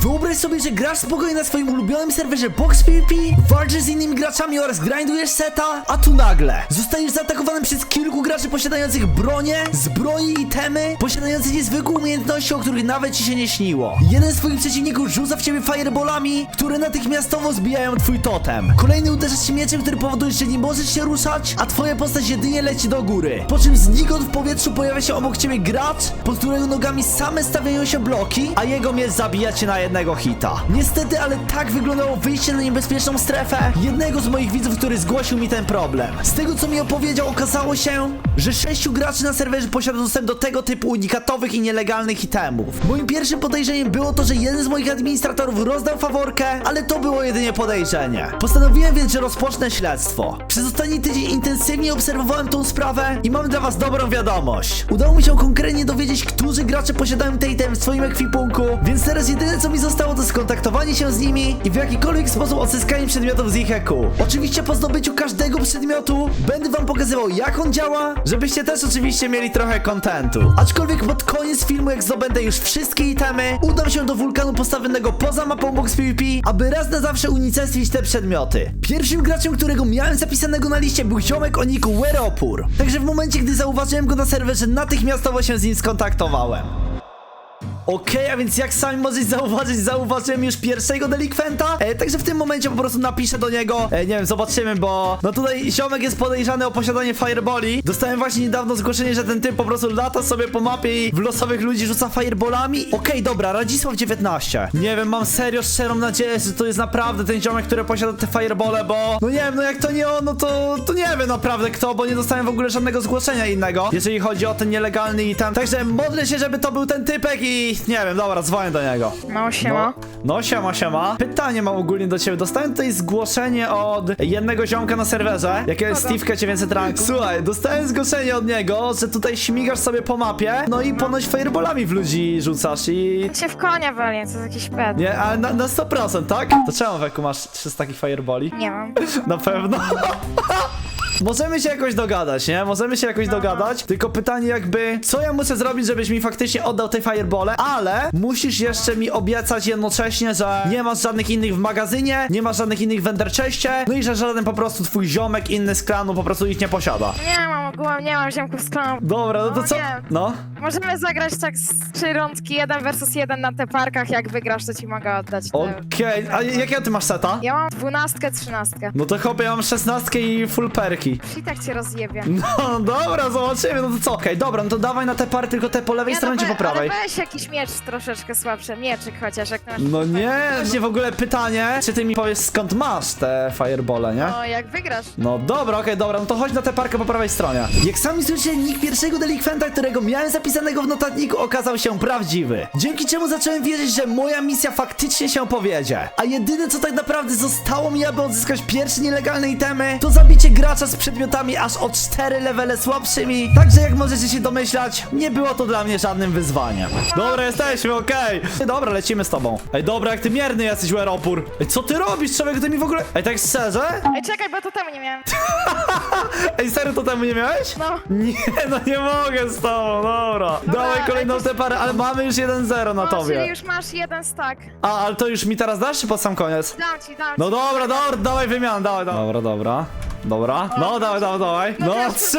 Wyobraź sobie, że grasz spokojnie na swoim ulubionym serwerze Box PvP, walczysz z innymi graczami oraz grindujesz seta, a tu nagle zostajesz zaatakowany przez kilku graczy posiadających bronie, zbroje i temy, posiadających niezwykłe umiejętności, o których nawet ci się nie śniło. Jeden z twoich przeciwników rzuca w ciebie fireballami, które natychmiastowo zbijają twój totem. Kolejny uderza ci mieczem, który powoduje, że nie możesz się ruszać, a twoja postać jedynie leci do góry. Po czym znikąd w powietrzu pojawia się obok ciebie gracz, pod którego nogami same stawiają się bloki, a jego miecz zabija cię na jednego hita. Niestety, ale tak wyglądało wyjście na niebezpieczną strefę jednego z moich widzów, który zgłosił mi ten problem. Z tego co mi opowiedział, okazało się, że sześciu graczy na serwerze posiada dostęp do tego typu unikatowych i nielegalnych itemów. Moim pierwszym podejrzeniem było to, że jeden z moich administratorów rozdał faworkę, ale to było jedynie podejrzenie. Postanowiłem więc, że rozpocznę śledztwo. Przez ostatni tydzień intensywnie obserwowałem tą sprawę i mam dla was dobrą wiadomość. Udało mi się konkretnie dowiedzieć, którzy gracze posiadają te itemy w swoim ekwipunku, więc teraz jedyne co mi zostało to skontaktowanie się z nimi i w jakikolwiek sposób odzyskanie przedmiotów z ich EQ. Oczywiście po zdobyciu każdego przedmiotu będę wam pokazywał jak on działa, żebyście też oczywiście mieli trochę kontentu. Aczkolwiek pod koniec filmu jak zdobędę już wszystkie itemy, udam się do wulkanu postawionego poza mapą Box PvP, aby raz na zawsze unicestwić te przedmioty. Pierwszym graczem, którego miałem zapisanego na liście był ziomek o niku Weropur. Także w momencie, gdy zauważyłem go na serwerze, natychmiastowo się z nim skontaktowałem. Okej, a więc jak sami możecie zauważyć, zauważyłem już pierwszego delikwenta, e, także w tym momencie po prostu napiszę do niego, e, nie wiem, zobaczymy, bo no tutaj ziomek jest podejrzany o posiadanie fireboli. Dostałem właśnie niedawno zgłoszenie, że ten typ po prostu lata sobie po mapie i w losowych ludzi rzuca fireballami. Okej, dobra, Radzisław 19. Nie wiem, mam serio szczerą nadzieję, że to jest naprawdę ten ziomek, który posiada te firebole, bo no nie wiem, no jak to nie on, no to, to nie wiem naprawdę kto, bo nie dostałem w ogóle żadnego zgłoszenia innego, jeżeli chodzi o ten nielegalny item. Także modlę się, żeby to był ten typek i nie wiem, dobra, dzwonię do niego. No, siema. No, no siema, siema. Pytanie mam ogólnie do ciebie. Dostałem tutaj zgłoszenie od jednego ziomka na serwerze, jakiego jest? Steve'ka 900 ranku. Słuchaj, dostałem zgłoszenie od niego, że tutaj śmigasz sobie po mapie, no i ponoć fireballami w ludzi rzucasz i... Cię w konia walię, to jest jakiś pet. Nie, ale na, na 100%, tak? To czemu Weku masz 300 takich fireballi? Nie mam. Na pewno. Możemy się jakoś dogadać, nie? Możemy się jakoś dogadać. Tylko pytanie jakby, co ja muszę zrobić, żebyś mi faktycznie oddał te firebole, ale musisz jeszcze mi obiecać jednocześnie, że nie masz żadnych innych w magazynie, nie masz żadnych innych w enderchestie, no i że żaden po prostu twój ziomek inny z klanu po prostu ich nie posiada. Nie mam ogółem, nie mam ziomków z klanu. Dobra, no to co? nie. No. Możemy zagrać tak z trzy rundki, jeden versus jeden na te parkach, jak wygrasz, to ci mogę oddać. te- Okej, a jakiego ty masz seta? Ja mam dwunastkę, trzynastkę. No to chłopie, ja mam szesnastkę i full perki. I tak cię rozjebie. No dobra, zobaczymy, no to co? Okej, dobra, no to dawaj na te pary, tylko te po lewej Nie, stronie no czy po prawej? Ale weź jakiś miecz troszeczkę słabszy, mieczyk chociaż, jak masz. No nie, właśnie w ogóle pytanie, czy ty mi powiesz skąd masz te firebole, nie? No, jak wygrasz. No dobra, okej, dobra, no to chodź na tę parkę po prawej stronie. Jak sami słyszycie, nick pierwszego delikwenta, którego miałem zapisanego w notatniku, okazał się prawdziwy. Dzięki czemu zacząłem wierzyć, że moja misja faktycznie się powiedzie. A jedyne co tak naprawdę zostało mi, aby odzyskać pierwsze nielegalne itemy, to zabicie gracza z przedmiotami aż o 4 levele słabszymi. Także jak możecie się domyślać, nie było to dla mnie żadnym wyzwaniem. Dobra, jesteśmy, okej. Dobra, lecimy z tobą. Ej, dobra, jak ty mierny jesteś, Weropur. Ej, co ty robisz, człowiek, ty mi w ogóle... Ej, tak szczerze? Ej, czekaj, bo to temu nie miałem. Ej, serio to temu nie miałeś? No. Nie, no nie mogę z tobą, dobra. Dawaj kolejną tę parę, ale mamy już 1-0 na No, czyli tobie. już masz jeden stack. A, ale to już mi teraz dasz, czy pod sam koniec? Dam ci, dam ci. No dobra, dobra, dawaj wymian, dawaj, dawaj. Dobra, dobra. Dobra, no dawaj, dawaj, dawaj. No, teraz trzy,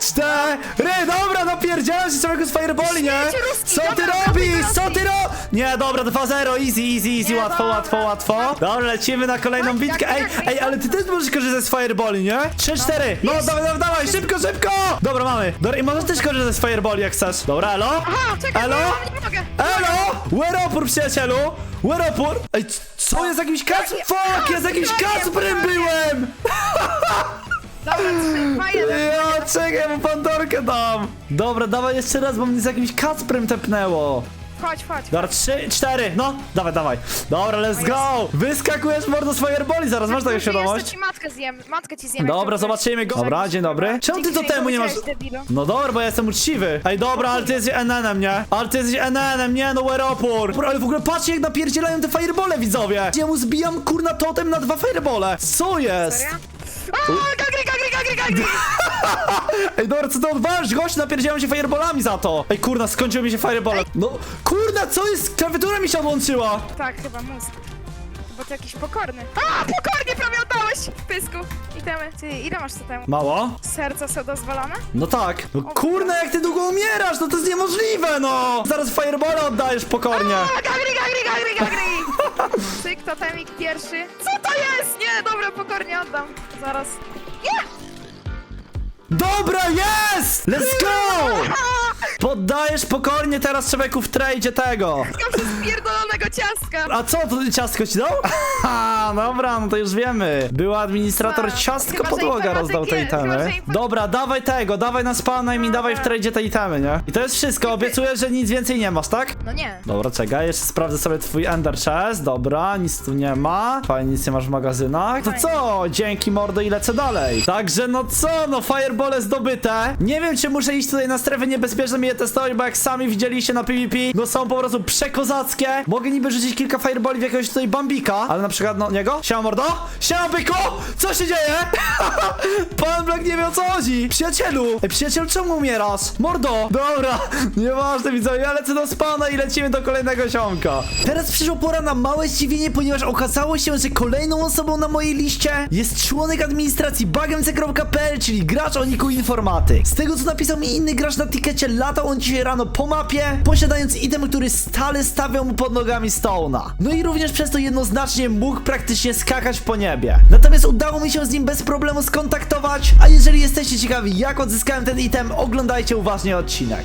cztery, dobra, no pierdziałem się całego z fireboli, nie? Co ty robisz? Co ty ro... Nie, dobra, 2-0, easy, easy, easy, łatwo, łatwo, łatwo. Dobra, lecimy na kolejną Tak, bitkę. Ej, ej, ale ty też możesz korzystać z fireboli, nie? 3-4, no dawaj, dawaj, dawaj, szybko, szybko! Dobra, mamy. Dobra, i możesz też korzystać z fireboli, jak chcesz. Dobra, elo? Aha, czekaj, Elo? Elo! Whereopór, przyjacielu! Whereopór! Ej, c- co jest jakimś kac... Fuck, ja z jakimś kacprem byłem! Dobra, trzy, dwa, jeden. Ja, czekaj, mu Pandorkę dam! Dobra, dawaj jeszcze raz, bo mnie z jakimś kacprem tepnęło. Chodź, chodź. Dobra, trzy, cztery, no, dawaj, dawaj. Dobra, let's go! Wyskakujesz mordo z fireboli, zaraz masz taką Jeszcze świadomość? ci matkę zjem, matkę ci zjem. Dobra, zobaczymy go. Dobra, dzień dobry. Czemu ty to temu nie masz... No dobra, bo ja jestem uczciwy. Ej, dobra, ale ty jesteś NN-em, nie? Ale ty jesteś NN-em, nie? No, Weropur. Ale w ogóle patrzcie, jak napierdzielają te firebole, widzowie. Ja mu zbijam, kurna, totem na dwa firebole. Co jest? Serio? O, gagry, gagry, gagry, gagry! Ej, dobra, co to odwalisz? Gość, napierdzielają się fireballami za to. Ej, kurna, skończyły mi się firebole. No, kurna, co jest? Klawiatura mi się odłączyła! Tak, chyba mózg. Bo to jakiś pokorny. A, pokornie prawie oddałeś! W pysku. Itemy. Ty, ile masz co temu? Mało? Serca są dozwolone? No tak. No kurna, jak ty długo umierasz, no to jest niemożliwe, no! Zaraz fireballa oddajesz pokornie. A, gagri, gagri, gagri, gagri! Cyk, totemik pierwszy. Co to jest? Nie, dobra, pokornie oddam. Zaraz. Dobra, jest! Let's go! Poddajesz pokornie teraz człowieku w tradzie tego. Tylko przez pierdolonego ciastka. A co, to ciastko ci dał? Haha, dobra, no to już wiemy. Był administrator Tak. ciastko Chyba, że podłoga informatyk rozdał te jest, chyba, itemy. Dobra, dawaj tego, dawaj na spana i mi dawaj w tradzie te itemy, nie? I to jest wszystko, obiecuję, że nic więcej nie masz, tak? No nie. Dobra, czekaj, jeszcze sprawdzę sobie twój ender chest, dobra, nic tu nie ma. Fajnie, nic nie masz w magazynach. To co? Dzięki mordo i lecę dalej. Także no co, no firebole zdobyte. Nie wiem, czy muszę iść tutaj na strefę niebezpieczną i je testować, bo jak sami widzieliście na PvP, no są po prostu przekozackie. Mogę niby rzucić kilka fireboli w jakiegoś tutaj bambika, ale na przykład no niego. Siema mordo, siema byku, co się dzieje? Pan Black nie wie o co chodzi. Przyjacielu, Ej, przyjacielu, czemu umierasz? Mordo, dobra, nieważne widzowie, ja lecę do spana i lecimy do kolejnego ziomka. Teraz przyszła pora na małe zdziwienie, ponieważ okazało się, że kolejną osobą na mojej liście jest członek administracji bagemce.pl, czyli gracz o niku informatyk. Z tego co napisał mi inny gracz na tikecie, on dzisiaj rano po mapie, posiadając item, który stale stawiał mu pod nogami Stone'a. No i również przez to jednoznacznie mógł praktycznie skakać po niebie. Natomiast udało mi się z nim bez problemu skontaktować, a jeżeli jesteście ciekawi jak odzyskałem ten item, oglądajcie uważnie odcinek.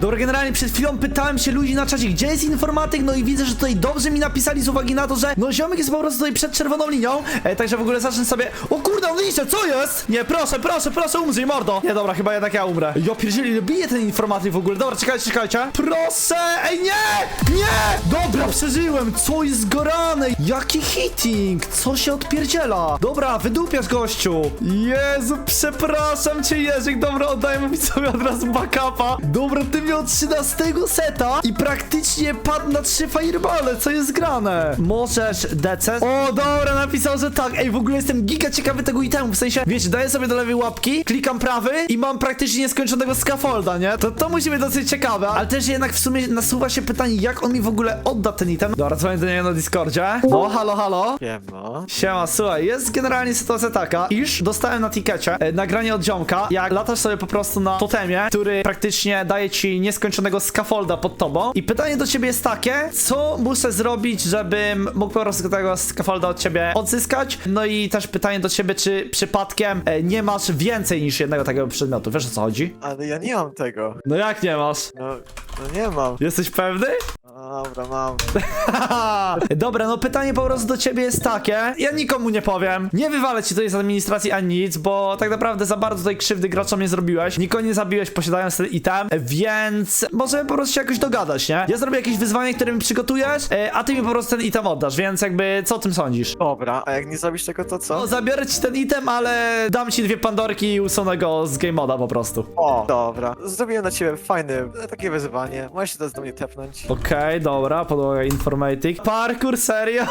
Dobra, generalnie przed chwilą pytałem się ludzi na czacie, gdzie jest informatyk, no i widzę, że tutaj dobrze mi napisali z uwagi na to, że no ziomek jest po prostu tutaj przed czerwoną linią, e, także w ogóle zacznę sobie... O kurde, on liczy, co jest? Nie, proszę, proszę, proszę, umrzyj, mordo! Nie, dobra, chyba jednak ja umrę. Ja pierdzieli, bije ten informatyk w ogóle, dobra, czekajcie, czekajcie. Proszę, ej, nie! Nie! Dobra, przeżyłem, co jest gorane? Jaki hitting? Co się odpierdziela? Dobra, wydupiasz, gościu. Jezu, przepraszam cię, Jerzyk, dobra, oddaję mu sobie od razu backupa. Dobra, ty miał 13 seta i praktycznie padł na trzy firebole, co jest grane? Możesz DC? O, dobra, napisał, że tak. Ej, w ogóle jestem giga ciekawy tego itemu, w sensie, wiecie, daję sobie do lewej łapki, klikam prawy i mam praktycznie nieskończonego scaffolda, nie? To, to musi być dosyć ciekawe, ale też jednak w sumie nasuwa się pytanie, jak on mi w ogóle odda ten item. Dobra, dzwonię do niego na Discordzie. No, halo, halo. Siema. Siema, słuchaj, jest generalnie sytuacja taka, iż dostałem na tikecie e, nagranie od ziomka, jak latasz sobie po prostu na totemie, który praktycznie daje ci nieskończonego scaffolda pod tobą i pytanie do ciebie jest takie, co muszę zrobić, żebym mógł po prostu tego scaffolda od ciebie odzyskać, no i też pytanie do ciebie, czy przypadkiem e, nie masz więcej niż jednego takiego przedmiotu, wiesz o co chodzi? Ale ja nie mam tego. No jak nie masz? No, no nie mam. Jesteś pewny? Dobra, mam. Dobra, no pytanie po prostu do ciebie jest takie. Ja nikomu nie powiem. Nie wywalę ci tutaj z administracji ani nic, bo tak naprawdę za bardzo tutaj krzywdy graczom nie zrobiłeś. Nikogo nie zabiłeś posiadając ten item, więc możemy po prostu się jakoś dogadać, nie? Ja zrobię jakieś wyzwanie, które mi przygotujesz, e, a ty mi po prostu ten item oddasz, więc jakby co o tym sądzisz? Dobra, a jak nie zrobisz tego, to co? No, zabiorę ci ten item, ale dam ci dwie pandorki i usunę go z game moda po prostu. O, dobra. Zrobiłem na ciebie fajne, takie wyzwanie. Możesz się teraz do mnie tepnąć. Okej, dobra, podłoga informatic. Parkour, serio?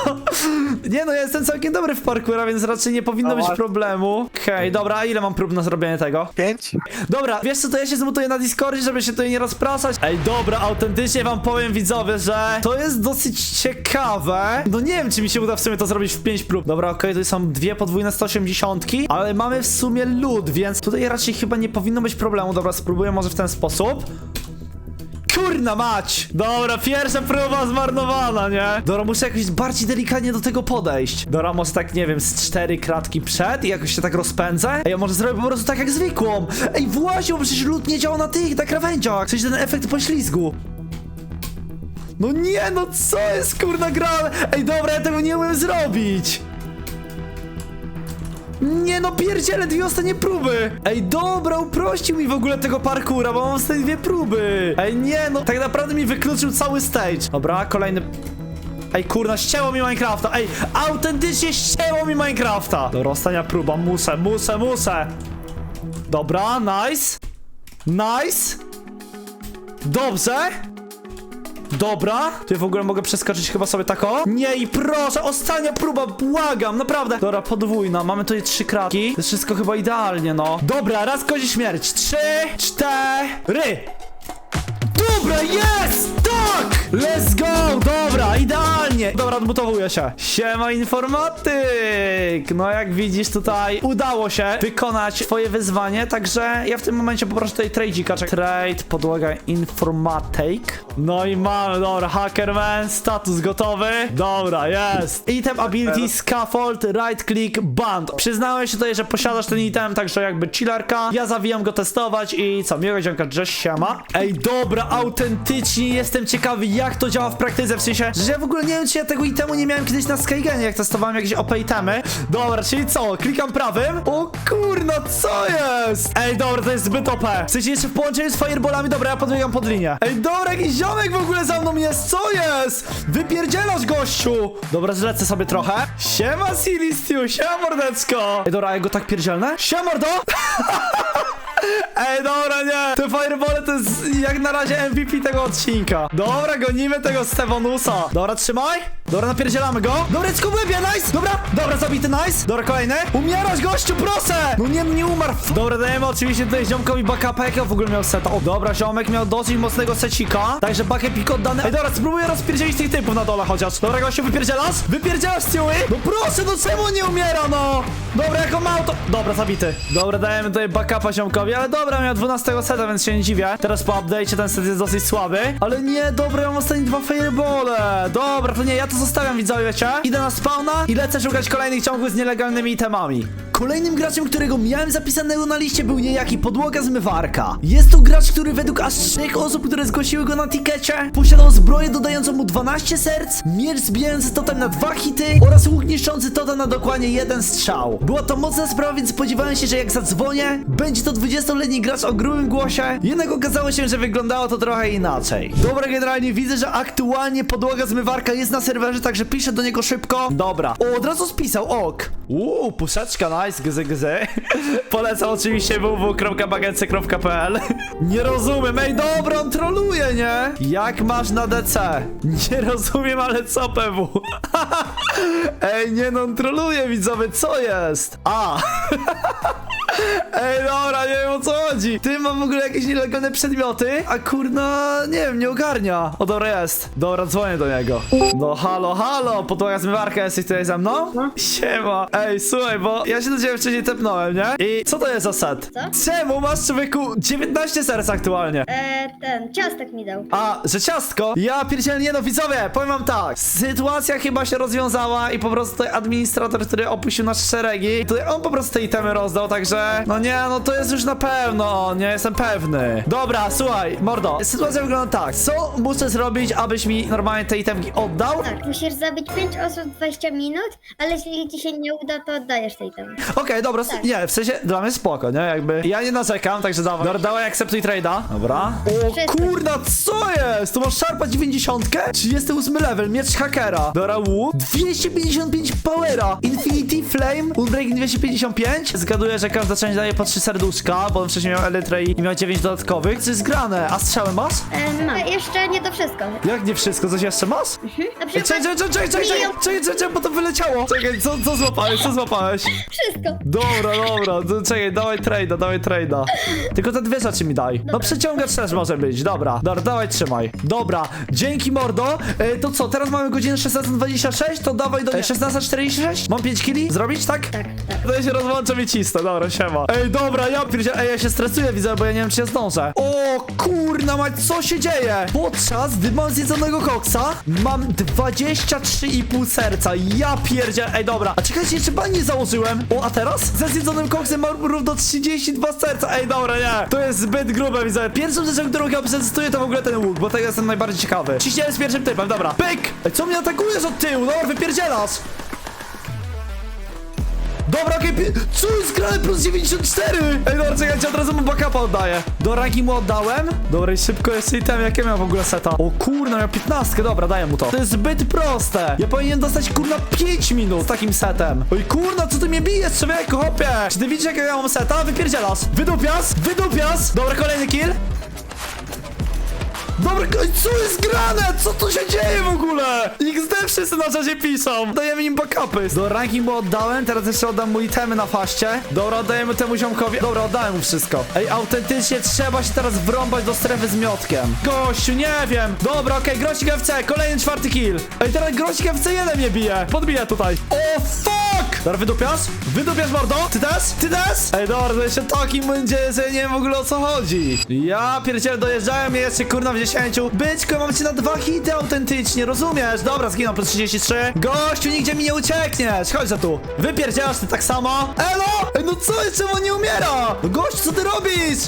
nie no, ja jestem całkiem dobry w parkoura, więc raczej nie powinno No być właśnie. problemu. Okej, dobra, a ile mam prób na zrobienie tego? Pięć? Dobra, wiesz co, to ja się zmutuję na Discordzie, żeby się tutaj nie rozpraszać. Ej, dobra, autentycznie wam powiem widzowie, że to jest dosyć ciekawe. No nie wiem, czy mi się uda w sumie to zrobić w 5 prób. Dobra, okej, to są dwie podwójne 180, ale mamy w sumie lód, więc tutaj raczej chyba nie powinno być problemu. Dobra, spróbuję może w ten sposób. Kurna mać! Dobra, pierwsza próba zmarnowana, nie? Dobra, muszę jakoś bardziej delikatnie do tego podejść. Dobra, może tak, nie wiem, z cztery kratki przed i jakoś się tak rozpędzę? Ej, a może zrobię po prostu tak jak zwykłą? Ej, właśnie, bo przecież lód nie działa na tych, na krawędziach. Sensie ten efekt poślizgu. No nie, no co jest kurna grane? Ej, dobra, ja tego nie umiem zrobić. Nie no, pierdziele, dwie ostatnie próby! Ej, dobra, uprościł mi w ogóle tego parkura, bo mam tej dwie próby! Ej, nie no, tak naprawdę mi wykluczył cały stage. Dobra, kolejny... Ej, kurna, ścięło mi Minecrafta! Ej, autentycznie ścięło mi Minecrafta! Dobra, ostatnia próba, muszę, muszę, muszę! Dobra, nice! Nice! Dobrze! Dobra, tu w ogóle mogę przeskoczyć chyba sobie tako. Nie i proszę, ostatnia próba, błagam, naprawdę. Dobra, podwójna, mamy tutaj trzy kratki. To jest wszystko chyba idealnie, no. Dobra, raz kozi śmierć. Trzy, cztery. Dobra, jest! Tak! Let's go! Dobra, idealnie! Dobra, odbutowuję się. Siema informatyk! No jak widzisz tutaj udało się wykonać twoje wyzwanie, także ja w tym momencie poproszę tutaj trade'ika. Czek- Trade, podłoga informatyk. No i mamy, dobra, hackerman, status gotowy. Dobra, jest. Item ability, scaffold, right click, band. Przyznałeś się tutaj, że posiadasz ten item, także jakby chillerka. Ja zawijam go testować i co, miłego dzięka, Jess, siema. Ej, dobra, autentycznie jestem ciekawy, jak to działa w praktyce, w sensie, że ja w ogóle nie wiem, czy ja tego itemu nie miałem kiedyś na Skygenie, jak testowałem jakieś OP itemy. Dobra, czyli co, klikam prawym? O kurno, co jest? Ej, dobra, to jest zbyt OP. W sensie jeszcze w połączeniu z fireballami, dobra, ja podbiegam pod linię. Ej, dobra, jakiś ziomek w ogóle za mną jest, co jest? Wypierdzielasz, gościu! Dobra, zlecę sobie trochę. Siema, Silistiu, siema, mordecko. Ej, dobra, ja go tak pierdzielnę? Siema, mordo! Ej, dobra, nie! Te firebole to jest jak na razie MVP tego odcinka. Dobra, gonimy tego Stefanusa. Dobra, trzymaj. Dobra, napierdzielamy go. Dobra, łebie, nice! Dobra, dobra, zabity, nice. Dobra, kolejny. Umierasz, gościu, proszę! No nie, nie umarł. Dobra, dajemy oczywiście tutaj ziomkowi backupa, jak ja w ogóle miał seta. O, dobra, ziomek miał dosyć mocnego secika. Także backup oddany. Ej, dobra, spróbuję rozpierdzielić tych typów na dole chociaż. Dobra, gościu, wypierdzielasz? Wypierdzielasz, Stewie? No proszę, no czemu nie umiera, no? Dobra, jako mało to... Dobra, zabity. Dobra, dajemy tutaj backupa ziomkowi, ale dobra, miał 12 seta, więc się nie dziwię. Teraz po update'cie ten set jest dosyć słaby. Ale nie, dobra, ja mam ostatnie dwa firebole. Dobra, to nie, ja to zostawiam, widzowie, wiecie? Idę na spawna i lecę szukać kolejnych ciągów z nielegalnymi itemami. Kolejnym graczem, którego miałem zapisanego na liście był niejaki Podłoga Zmywarka. Jest to gracz, który według aż trzech osób, które zgłosiły go na tikecie, posiadał zbroję dodającą mu 12 serc, miecz zbijający totem na dwa hity oraz łuk niszczący totem na dokładnie jeden strzał. Była to mocna sprawa, więc spodziewałem się, że jak zadzwonię, będzie to 20-letni gracz o grubym głosie, jednak okazało się, że wyglądało to trochę inaczej. Dobra, generalnie widzę, że aktualnie Podłoga Zmywarka jest na serwerze, także piszę do niego szybko. Dobra. O, od razu spisał, ok. Uuu, puszeczka, nice, gzy, gzy. Polecam oczywiście www.bagence.pl Nie rozumiem, ej, dobra, on troluje, nie? Jak masz na DC? Nie rozumiem, ale co, PW? ej, nie, no, on troluje, widzowie, co jest? A! Ej, dobra, nie wiem o co chodzi. Ty mam w ogóle jakieś nielegalne przedmioty, a kurna, nie wiem, nie ogarnia. O, dobra, jest. Dobra, dzwonię do niego. No, halo, halo, podłoga zmywarka, jesteś tutaj ze mną? Siema. Ej, słuchaj, bo ja się do ciebie wcześniej tepnąłem, nie? I co to jest za set? Co? Czemu masz, człowieku, 19 serc aktualnie? E, ten, ciastek mi dał. A, że ciastko? Ja pierdzielę, nie no, widzowie, powiem wam tak. Sytuacja chyba się rozwiązała i po prostu tutaj administrator, który opuścił nasze szeregi, tutaj on po prostu te itemy rozdał, także... No nie, no to jest już na pewno, nie jestem pewny. Dobra, słuchaj, mordo, sytuacja wygląda tak. Co muszę zrobić, abyś mi normalnie te itemki oddał? Tak, musisz zabić 5 osób 20 minut, ale jeśli ci się nie uda, to oddajesz tej tam. Okej, dobra, s- Tak. nie, w sensie dla mnie spoko, nie? Jakby ja nie narzekam, także dawaj. Dobra, dawaj, akceptuj trade'a. Dobra. O Wszystko. kurna, co jest? Tu masz szarpa 90? 38 level, miecz hakera. Dobra, łuk. 255 powera. Infinity Flame, Unbreak 255. Zgaduję, że każda część daje po 3 serduszka, bo on wcześniej miał elytrę i miał 9 dodatkowych. Co jest grane? A strzałę masz? E, mam. Jeszcze nie to wszystko. Jak nie wszystko, coś jeszcze masz? Na Ej, przykład Czekaj, czekaj, czekaj, czekaj, czekaj, czekaj, czekaj, czekaj, bo to wyleciało. Czekaj, co, co złapałeś, co złapałeś? Wszystko. Dobra, dobra, to czekaj, dawaj trade'a, dawaj trade'a. Tylko te dwie rzeczy mi daj. No przeciągacz też może być, dobra. Dobra, dawaj, trzymaj. Dobra, dzięki mordo. E, to co, teraz mamy godzinę 16.26, to dawaj do... E, 16.46? Mam 5 kili? Zrobić, tak? Tak, tak. To ja się rozłączam i cisnę, dobra, siema. Ej, dobra, ja pierdzielę, ej, ja się stresuję, widzę, bo ja nie wiem, czy ja zdążę. O, kurna mać, co się dzieje? Podczas gdy mam zjedzonego koksa, mam 23,5 serca, ja pierdzielę, ej, dobra. A czekajcie, bani nie założyłem. O, a teraz? Ze zjedzonym koksem mam równo 32 serca, ej, dobra, nie. To jest zbyt grube, widzę. Pierwszą rzeczą, którą ja przetestuję, to w ogóle ten łuk, bo tego jestem najbardziej ciekawy. Ciśniemy z pierwszym typem, dobra. Pyk! Co mnie atakujesz od tyłu? Dobra, wypierdzielasz. Dobra, okej, co jest grane plus 94? Ej, dobra, czekajcie, od razu mu backupa oddaję. Do ranki mu oddałem. Dobra, i szybko jeszcze item, jakie miał w ogóle seta? O kurna, miał 15, dobra, daję mu to. To jest zbyt proste. Ja powinien dostać kurna 5 minut z takim setem. Oj kurna, co ty mnie bijesz, człowieku, hopie? Czy ty widzisz, jakiego ja mam seta? Wypierdzielasz. Wydupias, wydupias. Dobra, kolejny kill. Dobra, co jest grane? Co wszyscy na czasie piszą. Dajemy im backupy. Do ranking mu oddałem, teraz jeszcze oddam mu itemy na faście. Dobra, oddajemy temu ziomkowi. Dobra, oddałem mu wszystko. Ej, autentycznie trzeba się teraz wrąbać do strefy z miotkiem. Gościu, nie wiem. Dobra, okej, Grosik FC, kolejny czwarty kill. Ej, teraz Grosik FC jeden mnie bije. Podbija tutaj. O, fuck! Dobra, wydupiasz? Wydupiasz, mordo? Ty też? Ty też? Ej, dobra, to jeszcze takim będzie, że nie wiem w ogóle o co chodzi. Ja pierdzielę, dojeżdżają mnie jeszcze kurna w 10. Byczko, mam cię na dwa hity autentycznie, rozumiesz? Dobra, zginął 33. Gościu, nigdzie mi nie uciekniesz. Chodź za tu. Wypierdzielasz ty tak samo. Elo! No co jest, czemu nie umiera? No gościu, co ty robisz?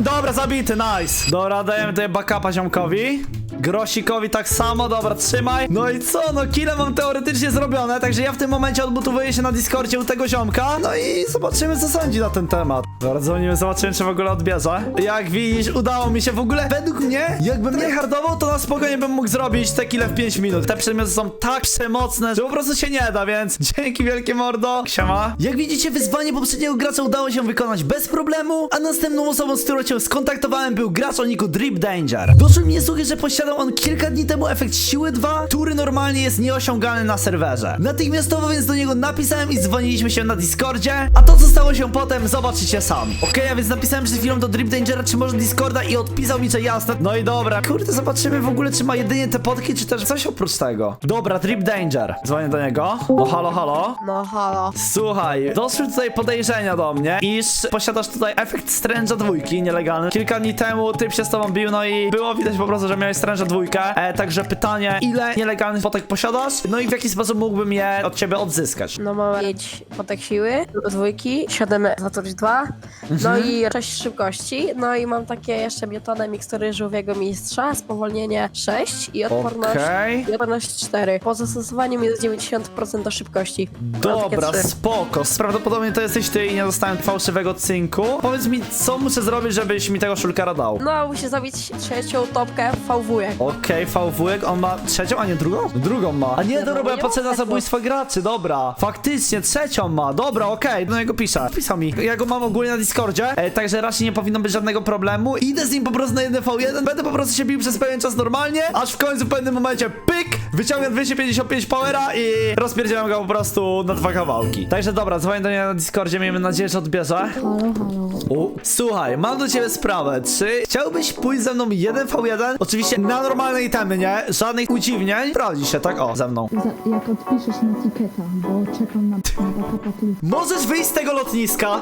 Dobra, zabity, nice. Dobra, dajemy tutaj backupa ziomkowi. Grosikowi tak samo, dobra, trzymaj. No i co, no kile mam teoretycznie zrobione, także ja w tym momencie odbutowuję się na Discordzie u tego ziomka. No i zobaczymy, co sądzi na ten temat. Dobra, dzwonimy, zobaczymy, czy w ogóle odbierze. Jak widzisz, udało mi się w ogóle. Według mnie, jakbym nie hardował, to na spokojnie bym mógł zrobić te kile w 5 minut. Te przedmioty są tak przemocne, że po prostu się nie da, więc dzięki wielkie mordo. Siema. Jak widzicie, wyzwanie poprzedniego gracza udało się wykonać bez problemu, a następną osobą, z którą się skontaktowałem, był gracz o niku Drip Danger. Doszły mnie słuchy, że posiadał on kilka dni temu efekt siły 2, który normalnie jest nieosiągalny na serwerze. Natychmiastowo więc do niego napisałem i dzwoniliśmy się na Discordzie, a to co stało się potem zobaczycie sami. Okej, a więc napisałem przed chwilą do Drip Dangera, czy może Discorda i odpisał mi, że jasne. No i dobra, kurde, zobaczymy w ogóle, czy ma jedynie te potki, czy też coś oprócz tego. Dobra, Drip Danger. Dzwonię do niego. No halo, halo. No halo. Słuchaj, doszły tutaj podejrzenia do mnie, iż posiadasz tutaj efekt Strange'a dwójki, nielegalny. Kilka dni temu typ się z tobą bił, no i było widać po prostu, że miałeś Strange'a dwójkę. E, także pytanie, ile nielegalnych potek posiadasz? No i w jaki sposób mógłbym je od ciebie odzyskać? No mamy 5 potek siły, dwójki, 7 zatorz 2, no Mhm. i 6 szybkości, no i mam takie jeszcze miotane mikstury żółwiego mistrza, spowolnienie 6 i odporność, Okej. i odporność 4. Po zastosowaniu minus 90% do szybkości. Mam takie Dobra, trzy. spoko. Prawdopodobnie to jesteś ty i nie dostałem fałszywego cynku. Powiedz mi, co muszę zrobić, żebyś mi tego szulkara dał? No, musi zrobić trzecią topkę VW. Okej, VW, on ma trzecią, a nie drugą? Drugą ma. A nie, No, dobra, bo ja nie patrzę na zabójstwo graczy, dobra. Faktycznie, trzecią ma, dobra, okej, do niego piszę. Pisał mi, ja go mam ogólnie na Discordzie, e, także raczej nie powinno być żadnego problemu. Idę z nim po prostu na 1v1, będę po prostu się bił przez pewien czas normalnie, aż w końcu w pewnym momencie, pyk, wyciągnę 255 powera i rozpierdzielam go po prostu na dwa kawałki. Także dobra, dzwonię do niego na Discordzie, miejmy nadzieję, że odbierze. Halo, halo. U, Słuchaj, mam do ciebie sprawę. Czy chciałbyś pójść ze mną 1v1? Oczywiście na normalnej temy, nie? Żadnych udziwnień. Sprawdzi się, tak? O, ze mną. Jak odpiszesz na tiketa, bo czekam na, na tu Możesz wyjść z tego lotniska?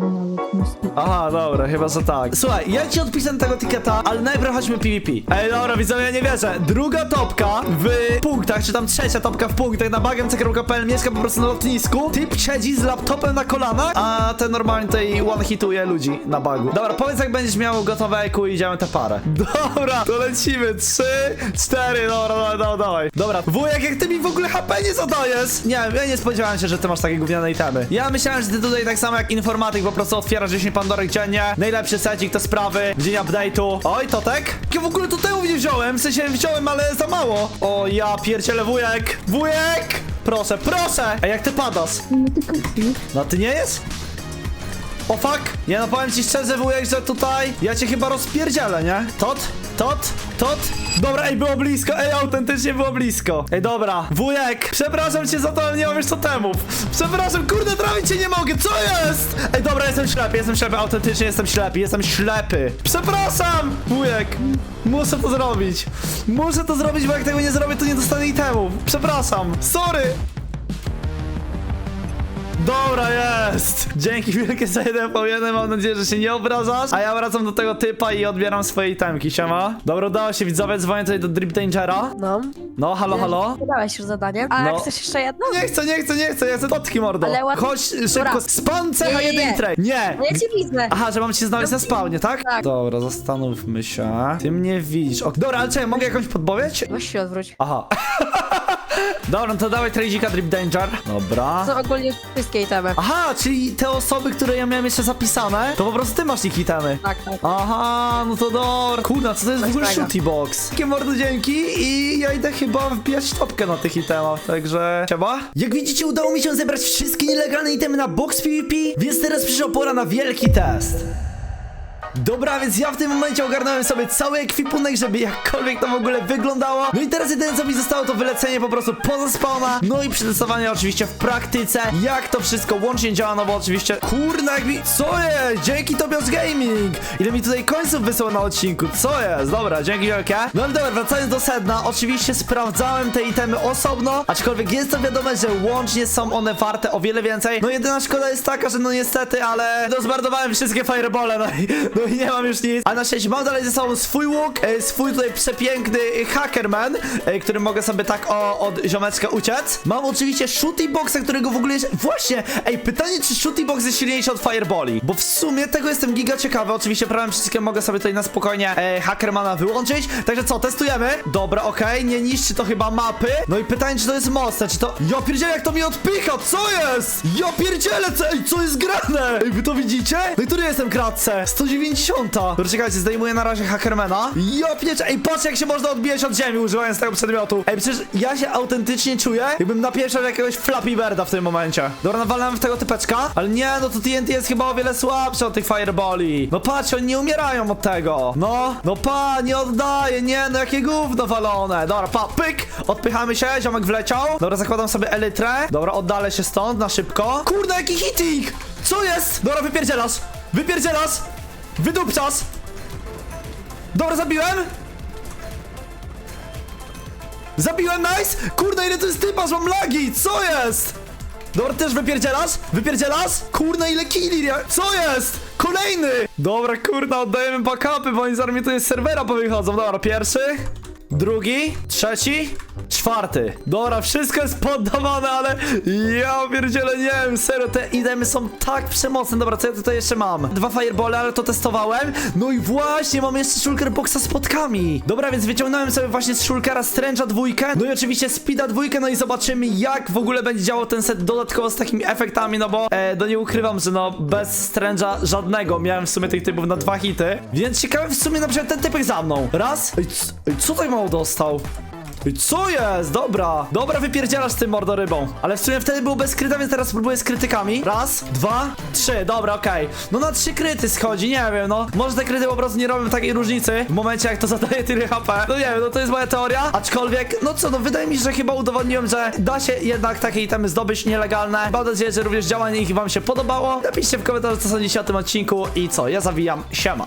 Na. Aha, dobra, chyba, że tak. Słuchaj, ja ci odpisam tego tiketa, ale najpierw chodźmy PvP. Ej, dobra, widzowie, ja nie wierzę. Druga topka w punktach, czy tam trzecia topka w punktach na bagiem.pl mieszka po prostu na lotnisku. Typ siedzi z laptopem na kolanach, a ten normalnie tutaj one-hituje ludzi na bagu. Dobra, powiedz jak będziesz miał gotowe EQ i idziemy tę parę. Dobra, to lecimy. Trzy, cztery, dobra, dobra, dobra, dawaj. Dobra, wujek, jak ty mi w ogóle HP nie zadajesz? Nie wiem, ja nie spodziewałem się, że ty masz takie gówniane itemy. Ja myślałem, że ty tutaj tak samo jak informatyk po prostu otwierasz 10 pandorek dziennie. Najlepszy secik to sprawy, dzień update'u. Oj, Totek? Ja w ogóle totemów nie wziąłem, w sensie wziąłem, ale za mało. O, ja pierdzielę wujek. Wujek! Proszę, proszę! A jak ty padasz? No ty. No nie jest? O fuck! Nie no powiem ci szczerze wujek, że tutaj ja cię chyba rozpierdzielę, nie? Tot? Tot? Tot? Dobra, ej, było blisko, ej, autentycznie było blisko. Ej, dobra, wujek, przepraszam cię za to, ale nie mam już totemów. Przepraszam, kurde, trawić cię nie mogę, co jest? Ej, dobra, jestem ślepy, jestem ślepy, autentycznie jestem ślepy, jestem ślepy. Przepraszam, wujek, muszę to zrobić. Muszę to zrobić, bo jak tego nie zrobię, to nie dostanę itemów. Przepraszam, sorry. Dobra, jest! Dzięki wielkie za jeden po jeden, mam nadzieję, że się nie obrażasz. A ja wracam do tego typa i odbieram swoje itemki, siema. Dobra, udało się widzowie, dzwonię tutaj do Drip Dangera. No. No, halo, halo? Podałeś już zadanie. A No. chcesz jeszcze jedno? Nie chcę, nie chcę, nie chcę, ja chcę potki, mordo. Ale ładnie- Chodź szybko, Dobra. spam cecha Nie, nie, nie. trej. Nie! No ja cię widzę. Aha, że mam cię znaleźć na spawnie, tak? Tak. Dobra, zastanówmy się. Ty mnie widzisz. O, dobra, ale czekaj, mogę jakąś podpowiedź? Weź się odwróć. Aha. Dobra, to dawaj tradzika Drip Danger. Dobra. To ogólnie wszystkie itemy. Aha, czyli te osoby, które ja miałem jeszcze zapisane, to po prostu ty masz ich itemy. Tak, tak. Aha, no to dobra. Kurna, co to jest w ogóle tego. shooty box? Takie mordo dzięki i ja idę chyba wbijać topkę na tych itemach, także... Siema? Jak widzicie, udało mi się zebrać wszystkie nielegalne itemy na box PvP, więc teraz przyszła pora na wielki test. Dobra, więc ja w tym momencie ogarnąłem sobie cały ekwipunek, żeby jakkolwiek to w ogóle wyglądało. No i teraz jedyne co mi zostało to wylecenie po prostu poza spawna, no i przetestowanie oczywiście w praktyce, jak to wszystko łącznie działa, no bo oczywiście, kurna jak mi, co jest? Dzięki Tobias Gaming! Ile mi tutaj końców wysłał na odcinku, co jest? Dobra, dzięki wielkie. No ale dobra, wracając do sedna, oczywiście sprawdzałem te itemy osobno, aczkolwiek jest to wiadome, że łącznie są one warte o wiele więcej. No jedyna szkoda jest taka, że no niestety, ale no zmarnowałem wszystkie firebole, no i, no i nie mam już nic. A na szczęście mam dalej ze sobą swój łuk, e, swój tutaj przepiękny hackerman, e, który mogę sobie tak o, od ziomeczka uciec. Mam oczywiście shooty boxa, którego w ogóle jest... Właśnie, ej, pytanie, czy shooty box jest silniejszy od fireboli? Bo w sumie tego jestem giga ciekawy. Oczywiście prawym przyciskiem mogę sobie tutaj na spokojnie e, hackermana wyłączyć. Także co, testujemy? Dobra, okej, nie niszczy to chyba mapy. No i pytanie, czy to jest mocne, czy to... Ja pierdzielę, jak to mi odpycha, co jest? Ja pierdzielę, co, ej, co jest grane? Ej, wy to widzicie? No i który jestem kratce? 190. Dobra, czekajcie, zdejmuję na razie hackermana. Pierdzielę, ej, patrz jak się można odbijać od ziemi używając tego przedmiotu. Ej, przecież ja się autentycznie czuję, jakbym napieszał jakiegoś Flappy Birda w tym momencie. Dobra, nawalamy w tego typeczka, ale nie, no to TNT jest chyba o wiele słabsze od tych fireboli. No patrz, oni nie umierają od tego. No, no pa, nie oddaje, nie, no jakie gówno walone. Dobra, pa, pyk, odpychamy się, ziomek wleciał. Dobra, zakładam sobie elytrę. Dobra, oddalę się stąd na szybko. Kurde, jaki hitik! Co jest? Dobra, wypierdzielasz, wypierdzielasz, wydupczasz. Dobra, zabiłem. Zabiłem, nice! Kurde, ile to jest typaż, mam lagi! Co jest? Dobra, też wypierdzielasz? Wypierdzielasz? Kurde, ile killi, co jest? Kolejny! Dobra, kurde, oddajemy backupy, bo oni zaraz mi tutaj z serwera powychodzą. Dobra, pierwszy, drugi, trzeci, czwarty. Dobra, wszystko jest poddawane, ale ja pierdzielę, nie wiem, serio, te itemy są tak przemocne. Dobra, co ja tutaj jeszcze mam? Dwa firebole, ale to testowałem. No i właśnie, mam jeszcze shulker boxa z potkami. Dobra, więc wyciągnąłem sobie właśnie z shulkera Strange'a dwójkę, no i oczywiście Speeda dwójkę, no i zobaczymy, jak w ogóle będzie działał ten set dodatkowo z takimi efektami, no bo, e, no nie ukrywam, że no, bez Strange'a żadnego miałem w sumie tych typów na dwa hity, więc ciekawe w sumie na przykład ten typek za mną. Raz, ej, co tak mało dostał? Ej, Co jest? Dobra. Dobra, wypierdzielasz z tym mordorybą. Ale w sumie wtedy było bez kryta, więc teraz spróbuję z krytykami. Raz, dwa, trzy. Dobra, okej. No na trzy kryty schodzi, nie wiem, no. Może te kryty po prostu nie robią takiej różnicy w momencie, jak to zadaje tyle HP. No nie wiem, no to jest moja teoria. Aczkolwiek, no co, no wydaje mi się, że chyba udowodniłem, że da się jednak takie itemy zdobyć nielegalne. Mam nadzieję, że również działanie ich wam się podobało. Napiszcie w komentarzu, co sądzicie o tym odcinku i co, ja zawijam. Siema.